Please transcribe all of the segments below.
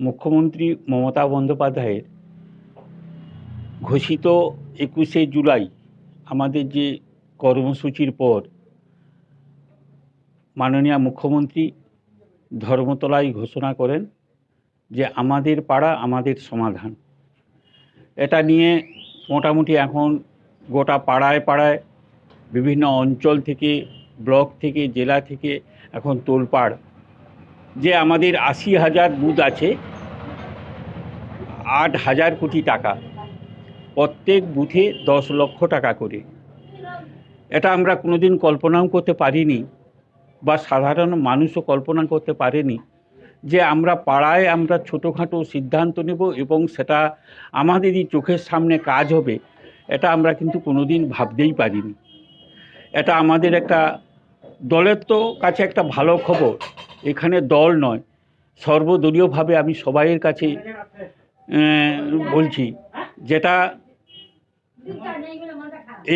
মুখ্যমন্ত্রী মমতা বন্দ্যোপাধ্যায়ের ঘোষিত একুশে জুলাই আমাদের যে কর্মসূচির পর মাননীয় মুখ্যমন্ত্রী ধর্মতলায় ঘোষণা করেন যে আমাদের পাড়া আমাদের সমাধান। এটা নিয়ে মোটামুটি এখন গোটা পাড়ায় পাড়ায় বিভিন্ন অঞ্চল থেকে, ব্লক থেকে, জেলা থেকে এখন তোলপাড় যে আমাদের আশি হাজার বুথ আছে, আট হাজার কোটি টাকা। প্রত্যেক বুথে দশ লক্ষ টাকা করে। এটা আমরা কোনোদিন কল্পনাও করতে পারিনি বা সাধারণ মানুষও কল্পনা করতে পারেনি যে আমরা পাড়ায় আমরা ছোটোখাটো সিদ্ধান্ত নেব এবং সেটা আমাদেরই চোখের সামনে কাজ হবে, এটা আমরা কিন্তু কোনোদিন ভাবতেই পারিনি। এটা আমাদের একটা দলের তো কাছে একটা ভালো খবর এখানে দল নয়, সর্বদলীয়ভাবে আমি সবাইয়ের কাছে বলছি যেটা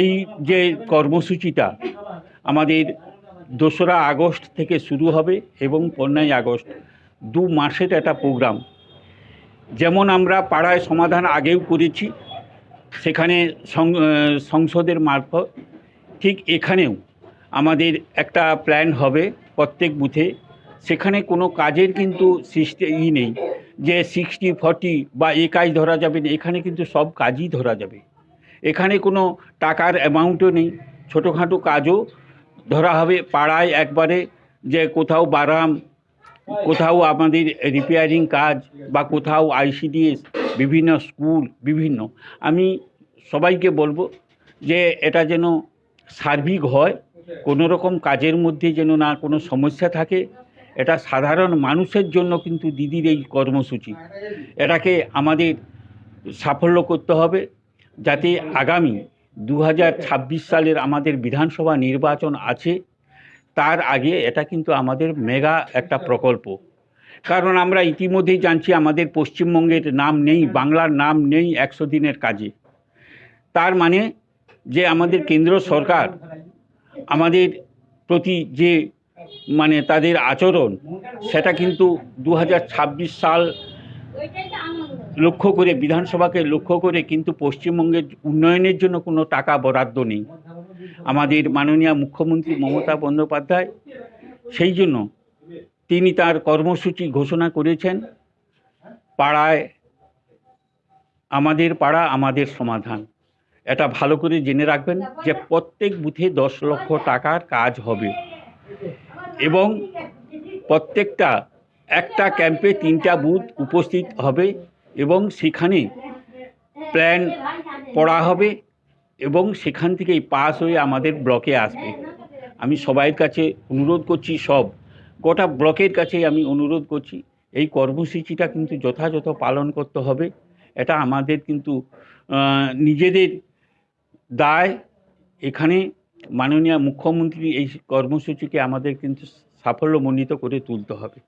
এই যে কর্মসূচিটা আমাদের দোসরা আগস্ট থেকে শুরু হবে এবং পনেরোই আগস্ট, দু মাসের একটা প্রোগ্রাম। যেমন আমরা পাড়ায় সমাধান আগেও করেছি, সেখানে সংসদের মারফত, ঠিক এখানেও আমাদের একটা প্ল্যান হবে প্রত্যেক বুথে সেখানে কোনো কাজের কিন্তু সিস্টে ই নেই যে সিক্সটি, ফর্টি বা এ কাজ ধরা যাবে না, এখানে কিন্তু সব কাজই ধরা যাবে। এখানে কোনো টাকার অ্যামাউন্টও নেই, ছোটোখাটো কাজও ধরা হবে পাড়ায় একবারে যে কোথাও বারাম, কোথাও আমাদের রিপেয়ারিং কাজ বা কোথাও আইসিডিএস বিভিন্ন স্কুল, বিভিন্ন। আমি সবাইকে বলব যে এটা যেন সার্বিক হয়, কোনো রকম কাজের মধ্যে যেন না কোনো সমস্যা থাকে। এটা সাধারণ মানুষের জন্য কিন্তু দিদির এই কর্মসূচি। এটাকে আমাদের সাফল্য করতে হবে যাতে আগামী দু হাজার ছাব্বিশ সালের আমাদের বিধানসভা নির্বাচন আছে, তার আগে এটা কিন্তু আমাদের মেগা একটা প্রকল্প। কারণ আমরা ইতিমধ্যেই জানছি আমাদের পশ্চিমবঙ্গের নাম নেই, বাংলার নাম নেই একশো দিনের কাজে। তার মানে যে আমাদের কেন্দ্র সরকার আমাদের প্রতি যে মানে তাদের আচরণ, সেটা কিন্তু দু হাজার ছাব্বিশ সাল লক্ষ্য করে, বিধানসভাকে লক্ষ্য করে কিন্তু পশ্চিমবঙ্গের উন্নয়নের জন্য কোনো টাকা বরাদ্দ নেই। আমাদের মাননীয় মুখ্যমন্ত্রী মমতা বন্দ্যোপাধ্যায়, সেই জন্য তিনি তার কর্মসূচি ঘোষণা করেছেন, পাড়ায়, আমাদের পাড়া, আমাদের সমাধান। এটা ভালো করে জেনে রাখবেন যে প্রত্যেক বুথে দশ লক্ষ টাকার কাজ হবে। এবং প্রত্যেকটা, একটা ক্যাম্পে তিনটা বুথ উপস্থিত হবে এবং সেখানে প্ল্যান পড়া হবে এবং সেখান থেকেই পাস হয়ে আমাদের ব্লকে আসবে। আমি সবাইয়ের কাছে অনুরোধ করছি সব। গোটা ব্লকের কাছেই আমি অনুরোধ করছি, এই কর্মসূচিটা কিন্তু যথাযথ পালন করতে হবে। এটা আমাদের কিন্তু নিজেদের দায়। এখানে মাননীয় মুখ্যমন্ত্রী এই কর্মসূচিকে আমাদের কিন্তু সাফল্যমণ্ডিত করে তুলতে হবে।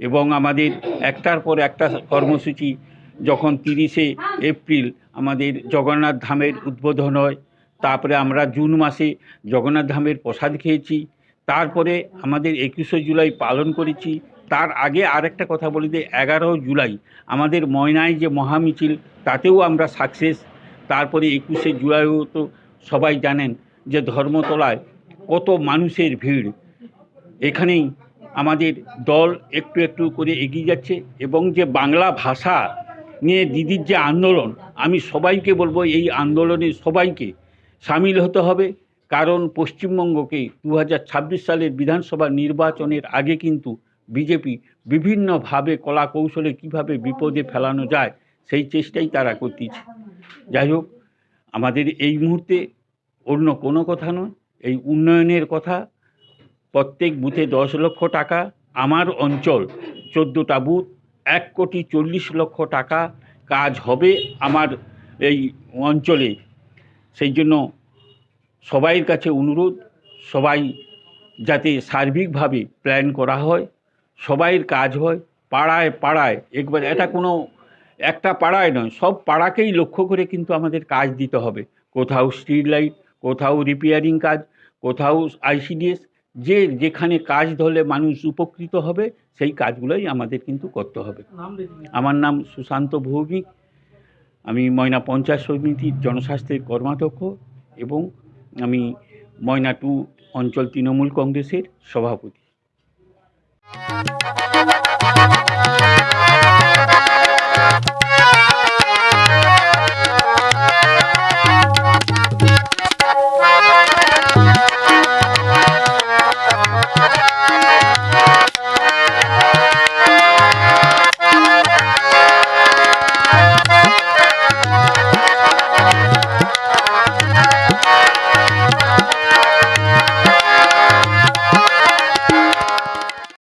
এবং আমাদের একটার পর একটা কর্মসূচি যখন তিরিশে এপ্রিল আমাদের জগন্নাথ ধামের উদ্বোধন হয়, তারপরে আমরা জুন মাসে জগন্নাথ ধামের প্রসাদ খেয়েছি, তারপরে আমাদের একুশে জুলাই পালন করেছি, তার আগে আরেকটা কথা বলি যে এগারো জুলাই আমাদের ময়নায় যে মহামিছিল, তাতেও আমরা সাকসেস তারপরে একুশে জুলাইও তো সবাই জানেন যে ধর্মতলায় কত মানুষের ভিড়, এখানেই আমাদের দল একটু একটু করে এগিয়ে যাচ্ছে এবং যে বাংলা ভাষা নিয়ে দিদির যে আন্দোলন, আমি সবাইকে বলব এই আন্দোলনে সবাইকে সামিল হতে হবে। কারণ পশ্চিমবঙ্গকে দু ছাব্বিশ সালের বিধানসভা নির্বাচনের আগে কিন্তু বিজেপি বিভিন্নভাবে কলা কৌশলে কীভাবে বিপদে ফেলানো যায়, সেই চেষ্টাই তারা করতেছে। যাই হোক, আমাদের এই মুহূর্তে অন্য কোনো কথা নয়। এই উন্নয়নের কথা প্রত্যেক বুথে দশ লক্ষ টাকা, আমার অঞ্চল চোদ্দোটা বুথ, এক কোটি চল্লিশ লক্ষ টাকা কাজ হবে আমার এই অঞ্চলে। সেই জন্য সবাইয়ের কাছে অনুরোধ, সবাই যাতে সার্বিকভাবে প্ল্যান করা হয়, সবাইয়ের কাজ হয়, পাড়ায় পাড়ায়। একবার এটা কোনো, একটা পাড়ায় নয়, সব পাড়াকেই লক্ষ্য করে কিন্তু আমাদের কাজ দিতে হবে। কোথাও স্ট্রিট লাইট কোথাও রিপেয়ারিং কাজ কোথাও আইসিডিএস যে যেখানে কাজ ধরলে মানুষ উপকৃত হবে সেই কাজগুলোই আমাদের কিন্তু করতে হবে। আমার নাম সুশান্ত ভৌমিক আমি ময়না পঞ্চায়েত সমিতির জনস্বাস্থ্যের কর্মাধ্যক্ষ এবং আমি ময়না টু অঞ্চল তৃণমূল কংগ্রেসের সভাপতি।